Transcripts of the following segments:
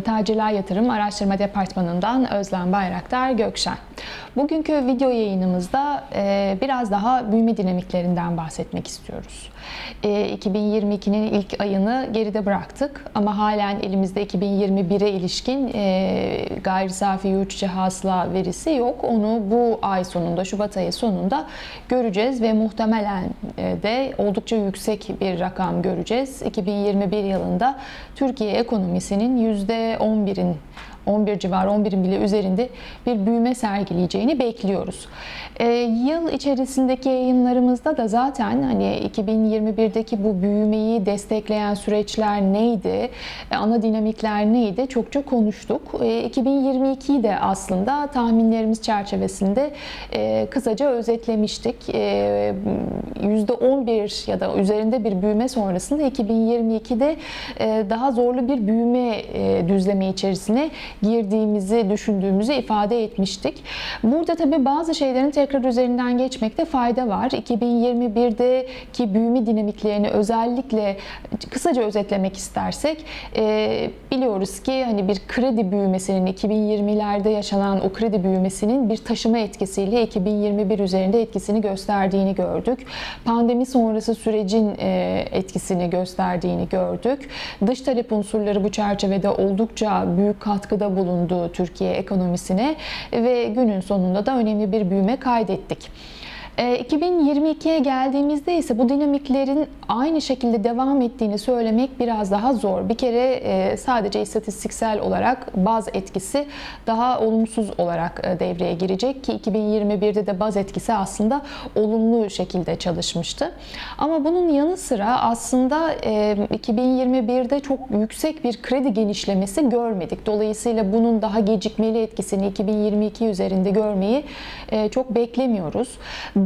e, Tacirler Yatırım Araştırma Departmanı'ndan Özlem Bayraktar Gökşen. Bugünkü video yayınımızda e, biraz daha büyüme dinamiklerinden bahsetmek istiyoruz. E, 2022'nin ilk ayını geride bıraktık ama halen elimizde 2021'e ilişkin e, gayri safi yurt içi hasıla verisi yok. Onu bu ay sonunda, Şubat ayı sonunda göreceğiz ve muhtemelen e, de oldukça yüksek bir rakam göreceğiz. 2021 yılında Türkiye ekonomisinin %11'in 11 civarı 11'in bile üzerinde bir büyüme sergileyeceğini bekliyoruz. Ee, yıl içerisindeki yayınlarımızda da zaten hani 2021'deki bu büyümeyi destekleyen süreçler neydi, e, ana dinamikler neydi çokça konuştuk. E, 2022'yi de aslında tahminlerimiz çerçevesinde e, kısaca özetlemiştik. E, %11 ya da üzerinde bir büyüme sonrasında 2022'de e, daha zorlu bir büyüme e, düzlemi içerisine girdiğimizi düşündüğümüzü ifade etmiştik. Burada tabii bazı şeylerin tekrar üzerinden geçmekte fayda var. 2021'deki büyüme dinamiklerini özellikle kısaca özetlemek istersek e, biliyoruz ki hani bir kredi büyümesinin 2020'lerde yaşanan o kredi büyümesinin bir taşıma etkisiyle 2021 üzerinde etkisini gösterdiğini gördük. Pandemi sonrası sürecin e, etkisini gösterdiğini gördük. Dış talep unsurları bu çerçevede oldukça büyük katkıda bulundu Türkiye ekonomisine ve günün sonunda da önemli bir büyüme kaydettik. 2022'ye geldiğimizde ise bu dinamiklerin aynı şekilde devam ettiğini söylemek biraz daha zor. Bir kere sadece istatistiksel olarak baz etkisi daha olumsuz olarak devreye girecek ki 2021'de de baz etkisi aslında olumlu şekilde çalışmıştı. Ama bunun yanı sıra aslında 2021'de çok yüksek bir kredi genişlemesi görmedik. Dolayısıyla bunun daha gecikmeli etkisini 2022 üzerinde görmeyi çok beklemiyoruz.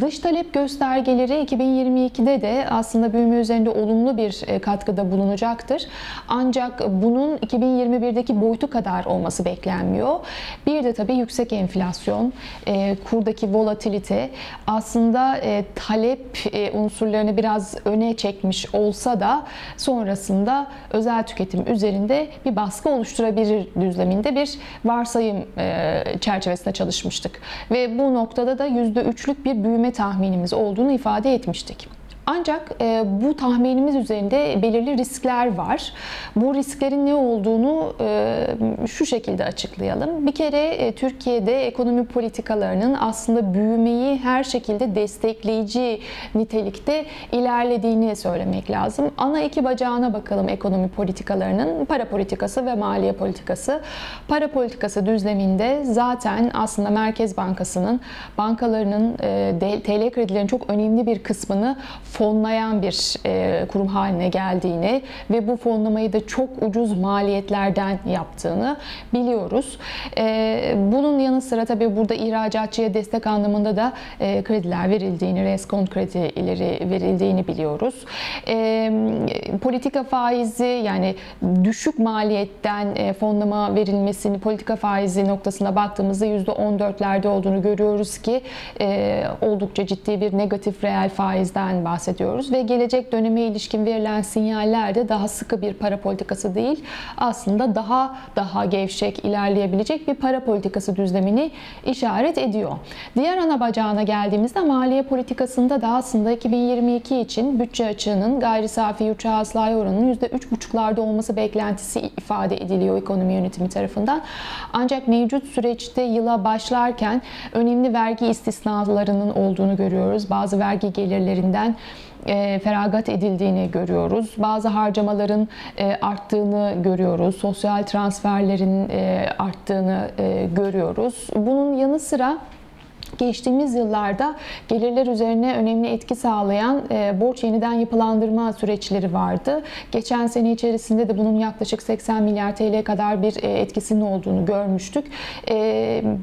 Dış talep göstergeleri 2022'de de aslında büyüme üzerinde olumlu bir katkıda bulunacaktır. Ancak bunun 2021'deki boyutu kadar olması beklenmiyor. Bir de tabii yüksek enflasyon, kurdaki volatilite aslında talep unsurlarını biraz öne çekmiş olsa da sonrasında özel tüketim üzerinde bir baskı oluşturabilir düzleminde bir varsayım çerçevesinde çalışmıştık. Ve bu noktada da %3'lük bir büyüme tahminimiz olduğunu ifade etmiştik. Ancak e, bu tahminimiz üzerinde belirli riskler var. Bu risklerin ne olduğunu e, şu şekilde açıklayalım. Bir kere e, Türkiye'de ekonomi politikalarının aslında büyümeyi her şekilde destekleyici nitelikte ilerlediğini söylemek lazım. Ana iki bacağına bakalım ekonomi politikalarının para politikası ve maliye politikası. Para politikası düzleminde zaten aslında Merkez Bankası'nın bankalarının e, TL kredilerin çok önemli bir kısmını fonlayan bir e, kurum haline geldiğini ve bu fonlamayı da çok ucuz maliyetlerden yaptığını biliyoruz. E, bunun yanı sıra tabii burada ihracatçıya destek anlamında da e, krediler verildiğini, reskont kredileri verildiğini biliyoruz. E, politika faizi yani düşük maliyetten e, fonlama verilmesini politika faizi noktasına baktığımızda %14'lerde olduğunu görüyoruz ki e, oldukça ciddi bir negatif reel faizden bahsediyoruz bahsediyoruz ve gelecek döneme ilişkin verilen sinyaller de daha sıkı bir para politikası değil, aslında daha daha gevşek ilerleyebilecek bir para politikası düzlemini işaret ediyor. Diğer ana bacağına geldiğimizde maliye politikasında da aslında 2022 için bütçe açığının gayri safi yurt hasılaya oranının %3,5'larda olması beklentisi ifade ediliyor ekonomi yönetimi tarafından. Ancak mevcut süreçte yıla başlarken önemli vergi istisnalarının olduğunu görüyoruz. Bazı vergi gelirlerinden e, feragat edildiğini görüyoruz. Bazı harcamaların e, arttığını görüyoruz. Sosyal transferlerin e, arttığını e, görüyoruz. Bunun yanı sıra geçtiğimiz yıllarda gelirler üzerine önemli etki sağlayan e, borç yeniden yapılandırma süreçleri vardı. Geçen sene içerisinde de bunun yaklaşık 80 milyar TL kadar bir e, etkisinin olduğunu görmüştük. E,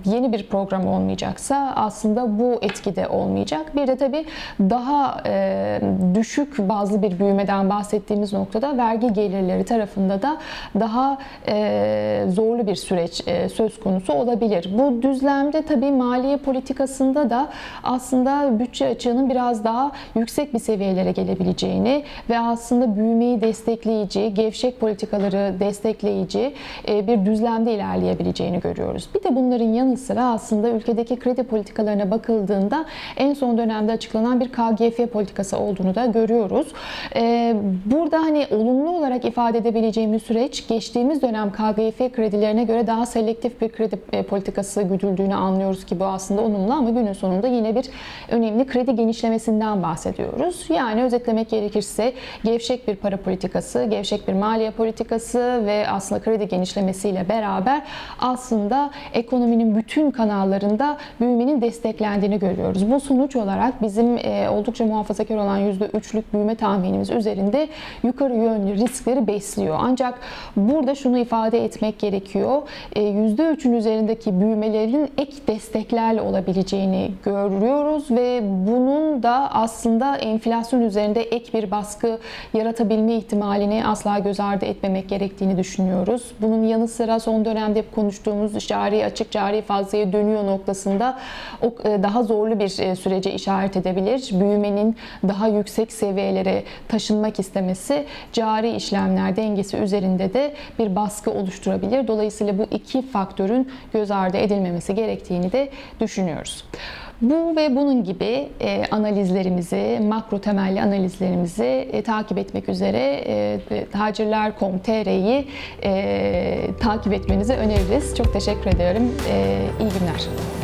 yeni bir program olmayacaksa aslında bu etkide olmayacak. Bir de tabii daha e, düşük bazlı bir büyümeden bahsettiğimiz noktada vergi gelirleri tarafında da daha e, zorlu bir süreç e, söz konusu olabilir. Bu düzlemde tabii maliye politika politikasında da aslında bütçe açığının biraz daha yüksek bir seviyelere gelebileceğini ve aslında büyümeyi destekleyici, gevşek politikaları destekleyici e, bir düzlemde ilerleyebileceğini görüyoruz. Bir de bunların yanı sıra aslında ülkedeki kredi politikalarına bakıldığında en son dönemde açıklanan bir KGF politikası olduğunu da görüyoruz. E, Burada hani olumlu olarak ifade edebileceğimiz süreç geçtiğimiz dönem KGF kredilerine göre daha selektif bir kredi e, politikası güdüldüğünü anlıyoruz ki bu aslında olumlu ama günün sonunda yine bir önemli kredi genişlemesinden bahsediyoruz. Yani özetlemek gerekirse gevşek bir para politikası, gevşek bir maliye politikası ve aslında kredi genişlemesiyle beraber aslında ekonominin bütün kanallarında büyümenin desteklendiğini görüyoruz. Bu sonuç olarak bizim e, oldukça muhafazakar olan %3'lük büyüme tahminimiz üzerinde yukarı yönlü riskleri besliyor. Ancak burada şunu ifade etmek gerekiyor. E, %3'ün üzerindeki büyümelerin ek desteklerle olabileceğini görüyoruz ve bunun da aslında enflasyon üzerinde ek bir baskı yaratabilme ihtimalini asla göz ardı etmemek gerektiğini düşünüyoruz. Bunun yanı sıra son dönemde hep konuştuğumuz cari açık cari fazlaya dönüyor noktasında e, daha zorlu bir e, sürece işaret edebilir. Büyümenin daha yüksek seviyelere taşınmak istemesi cari işlemler dengesi üzerinde de bir baskı oluşturabilir. Dolayısıyla bu iki faktörün göz ardı edilmemesi gerektiğini de düşünüyoruz. Bu ve bunun gibi e, analizlerimizi, makro temelli analizlerimizi e, takip etmek üzere e, tacirler.com.tr'yi e, takip etmenizi öneririz. Çok teşekkür ediyorum. E, iyi günler.